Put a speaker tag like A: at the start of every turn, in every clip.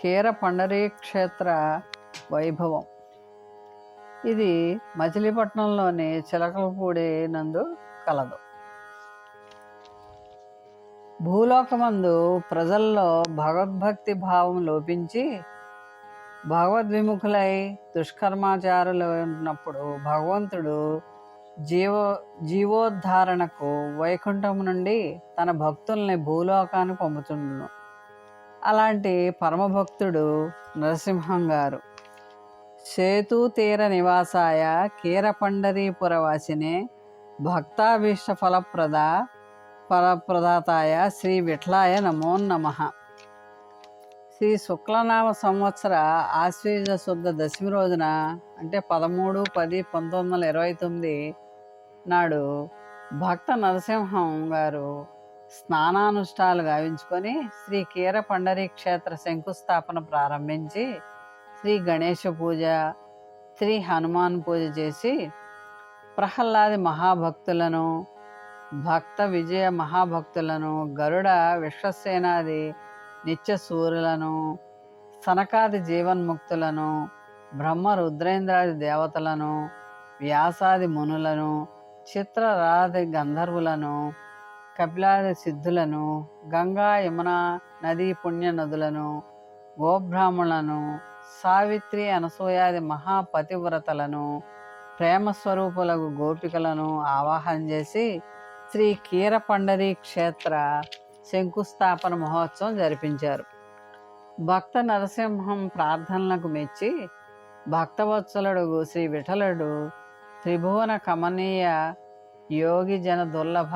A: కీర పండరీ క్షేత్ర వైభవం. ఇది మచిలీపట్నంలోని చిలకలపూడి నందు కలదు. భూలోకమందు ప్రజల్లో భగవద్భక్తి భావం లోపించి భగవద్విముఖులై దుష్కర్మాచారులు ఉన్నప్పుడు భగవంతుడు జీవో జీవోద్ధారణకు వైకుంఠం నుండి తన భక్తుల్ని భూలోకానికి పంపుతుండును. అలాంటి పరమభక్తుడు నరసింహం గారు. సేతు తీర నివాసాయ కీరపండరీపురవాసినే భక్తాభీష్ట ఫలప్రద ఫలప్రదాతాయ శ్రీ విఠలాయ నమో నమః. శ్రీ శుక్లనామ సంవత్సర ఆశ్వీజ శుద్ధ దశమి రోజున అంటే పదమూడు పది పంతొమ్మిది వందల ఇరవై తొమ్మిది నాడు భక్త నరసింహం గారు స్నానానుష్ఠాలు గావించుకొని శ్రీ కీర పండరీ క్షేత్ర శంకుస్థాపన ప్రారంభించి శ్రీ గణేష పూజ శ్రీ హనుమాన్ పూజ చేసి ప్రహ్లాది మహాభక్తులను భక్త విజయ మహాభక్తులను గరుడ విశ్వసేనాది నిత్య సూర్యులను సనకాది జీవన్ముక్తులను బ్రహ్మ రుద్రేంద్రాది దేవతలను వ్యాసాది మునులను చిత్రరాది గంధర్వులను కపిలాది సిద్ధులను గంగా యమున నదీ పుణ్య నదులను గోబ్రాహ్మణులను సావిత్రి అనసూయాది మహాపతివ్రతలను ప్రేమ స్వరూపులకు గోపికలను ఆవాహన చేసి శ్రీ కీరపండరీ క్షేత్ర శంకుస్థాపన మహోత్సవం జరిపించారు. భక్త నరసింహం ప్రార్థనలకు మెచ్చి భక్తవత్సలుడు శ్రీ విఠలుడు త్రిభువన కమనీయ యోగి జన దుర్లభ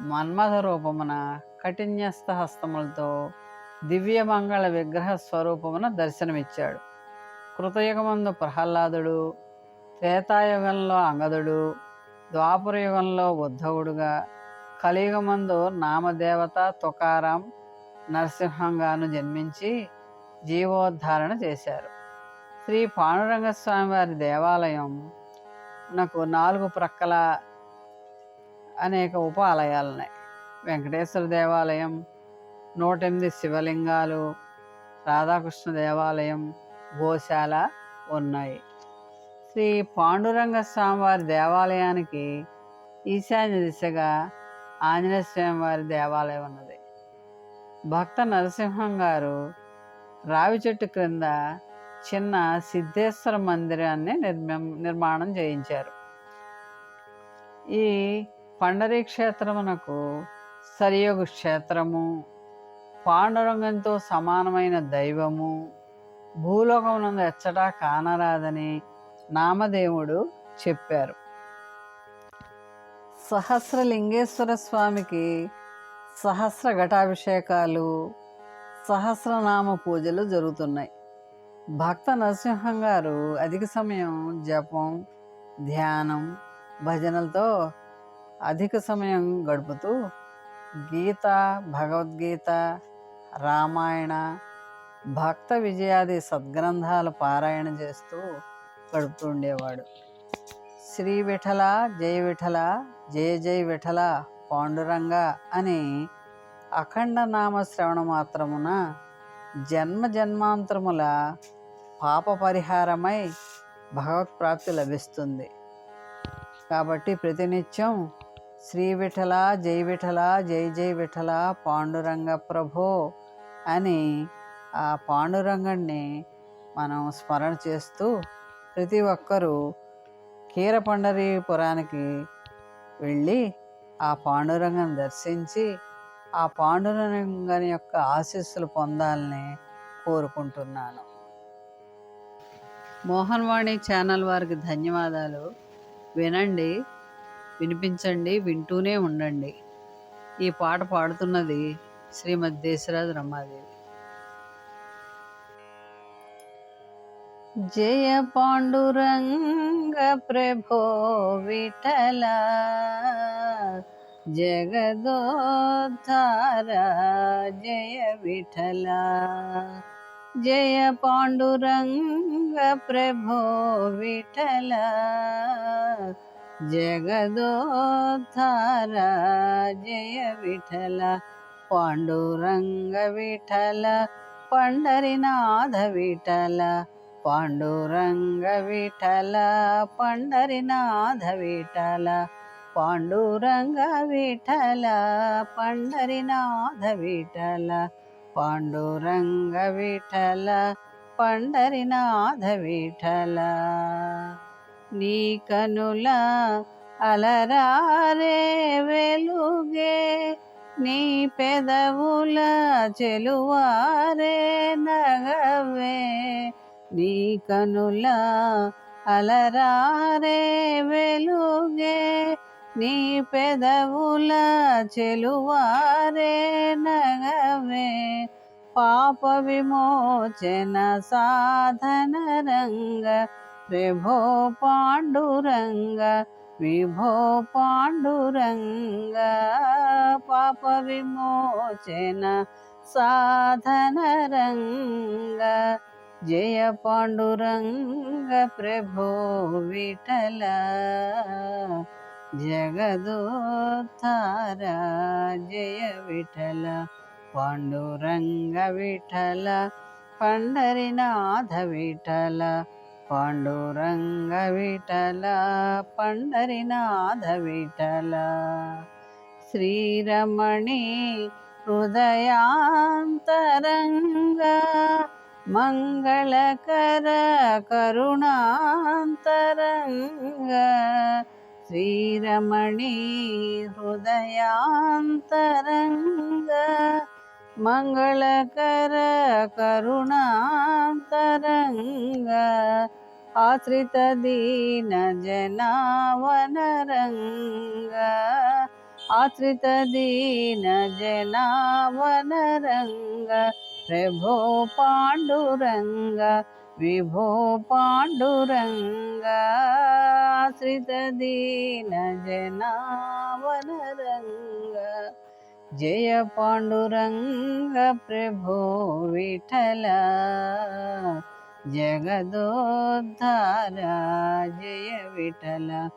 A: మన్మథ రూపమున కఠిన్యస్త హస్తములతో దివ్యమంగళ విగ్రహ స్వరూపమున దర్శనమిచ్చాడు. కృతయుగమందు ప్రహ్లాదుడు త్రేతాయుగంలో అంగదుడు ద్వాపర యుగంలో ఉద్ధవుడుగా కలియుగమందు నామదేవత తుకారాం నరసింహంగాను జన్మించి జీవోద్ధారణ చేశారు. శ్రీ పాండురంగ స్వామి వారి దేవాలయం నాకు నాలుగు ప్రక్కల అనేక ఉప ఆలయాలు ఉన్నాయి వెంకటేశ్వర దేవాలయం నూట ఎనిమిది శివలింగాలు రాధాకృష్ణ దేవాలయం గోశాల ఉన్నాయి. శ్రీ పాండురంగ స్వామివారి దేవాలయానికి ఈశాన్య దిశగా ఆంజనేయ స్వామి వారి దేవాలయం ఉన్నది. భక్త నరసింహం గారు రావి చెట్టు క్రింద చిన్న సిద్ధేశ్వర మందిరాన్ని నిర్మ నిర్మాణం చేయించారు. ఈ పండరీ క్షేత్రమునకు సరియోగ క్షేత్రము. పాండురంగంతో సమానమైన దైవము. భూలోకమునందు ఎచ్చటా కానరాదని నామదేవుడు చెప్పారు. సహస్రలింగేశ్వర స్వామికి సహస్ర ఘటాభిషేకాలు సహస్రనామ పూజలు జరుగుతున్నాయి. భక్త నరసింహం గారు అధిక సమయం జపం ధ్యానం భజనలతో అధిక సమయం గడుపుతూ గీత భగవద్గీత రామాయణ భక్త విజయాది సద్గ్రంథాలు పారాయణ చేస్తూ గడుపుతూ ఉండేవాడు. శ్రీ విఠల జయ విఠల జయ జయ విఠల పాండురంగ అని అఖండ నామ శ్రవణ మాత్రమున జన్మ జన్మాంతరముల పాప పరిహారమై భగవత్ప్రాప్తి లభిస్తుంది. కాబట్టి ప్రతినిత్యం శ్రీ విఠల జై విఠల జై జై విఠల పాండురంగ ప్రభో అని ఆ పాండురంగణ్ణి మనం స్మరణ చేస్తూ ప్రతి ఒక్కరూ కీరపండరీపురానికి వెళ్ళి ఆ పాండురంగని దర్శించి ఆ పాండురంగని యొక్క ఆశీస్సులు పొందాలని కోరుకుంటున్నాను. మోహన్వాణి ఛానల్ వారికి ధన్యవాదాలు. వినండి వినిపించండి వింటూనే ఉండండి. ఈ పాట పాడుతున్నది శ్రీమద్ దేశరాజు రమాదేవి. జయ పాండురంగ ప్రభో విఠల జగదోద్ధార జయ విఠల. జయ పాండురంగ ప్రభో విఠల జగదోద్ధార జయ విఠల పాండురంగ విఠల పండరినాథ విఠల పాండురంగ విఠల పండరినాథ విఠల పాండురంగ విఠల పండరినాథ విఠల పాండురంగ విఠల పండరినాథ విఠల. నీ కనుల అలరారే వెలుగే నీ పెదవుల చెలువారే నగవే. నీ కనుల అలరారే వెలుగే నీ పెదవుల చెలువారే నగవే. పాప విమోచన సాధన రంగ విభో పాండురంగ విభో పాండురంగ పాప విమోచన సాధన రంగ. జయ పాండురంగ ప్రభో విఠల జగదోత్థార జయ విఠల పాండురంగ విఠల పండరినాథ విఠల ಪಾಂಡುರಂಗ ವಿಠಲ ಪಂಡರಿನಾಥ ವಿಠಲ ಶ್ರೀರಮಣಿ ಹೃದಯಾಂತರಂಗ ಮಂಗಳಕರ ಕರುಣಾಂತರಂಗ ಶ್ರೀರಮಣಿ ಹೃದಯಾಂತರಂಗ ಮಂಗಳಕರ ಕರುಣಾಂತರಂಗ ఆశ్రిత దీన జనావనరంగ ఆశ్రిత దీన జనావనరంగ ప్రభో పాండురంగ విభో పాండురంగ. ఆశ్రిత జగదోద్ధార జయ విఠల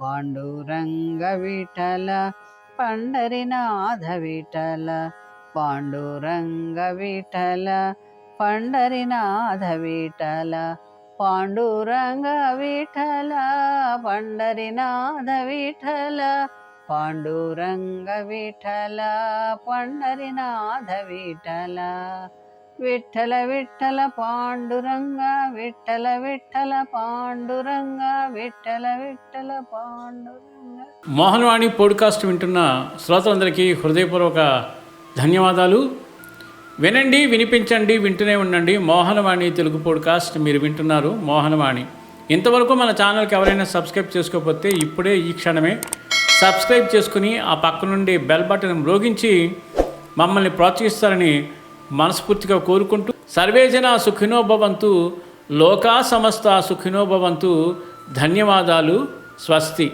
A: పాండురంగ విఠల పండరినాథ విఠల పాండురంగ విఠల పండరినాథ విఠల పాండురంగ విఠల పండరినాథ విఠల పాండురంగ విఠల పండరినాథ విఠల. విఠల విఠల పాండురంగ విఠల విఠల పాండురంగ విఠల విఠల పాండురంగ.
B: మోహన్వాణి పోడ్కాస్ట్ వింటున్న శ్రోతలందరికీ హృదయపూర్వక ధన్యవాదాలు. వినండి వినిపించండి వింటూనే ఉండండి. మోహనవాణి తెలుగు పోడ్కాస్ట్ మీరు వింటున్నారు మోహనవాణి. ఇంతవరకు మన ఛానల్కి ఎవరైనా సబ్స్క్రైబ్ చేసుకోకపోతే ఇప్పుడే ఈ క్షణమే సబ్స్క్రైబ్ చేసుకుని ఆ పక్క నుండి బెల్ బటన్ మ్రోగించి మమ్మల్ని ప్రోత్సహిస్తారని మనస్ఫూర్తిగా కోరుకుంటూ సర్వేజన సుఖినోభవంతు లోకా సమస్త సుఖినోభవంతు ధన్యవాదాలు స్వస్తి.